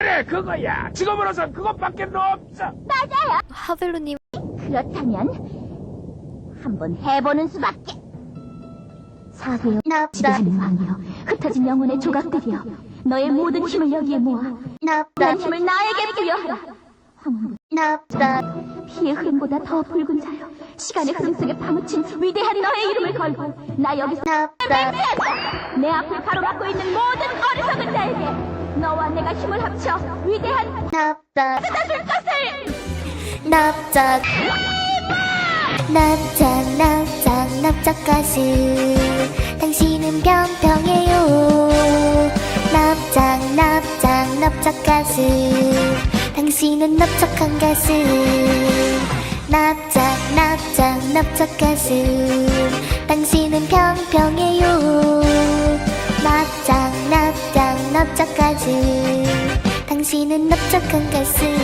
그래 그거야 지금으로선 그것밖에 없어 맞아요. 하벨로님 그렇다면 한번 해보는 수밖에. 사세요. 지배하는 왕이여, 흩어진 영혼의 조각들이여, 너의 모든 힘을 여기에 모아 난 힘을 나에게 부여하라. 황혼 피의 흐름보다 더 붉은 자여, 시간의 흐름 속에 파묻힌 위대한 너의 이름을 걸고 나 여기서. 내 앞을 가로막고 있는 모든 어리석은 너와 내가 힘을 합쳐 위대한 쏟아줄 것을! 납작. 납작 납작 납작 가슴 당신은 평평해요. 납작 납작 납작 가슴 당신은 납작한 가슴. 납작 납작 납작 가슴 당신은 평평해요 납작 납작 납작 가슴 당신은 납작한 가슴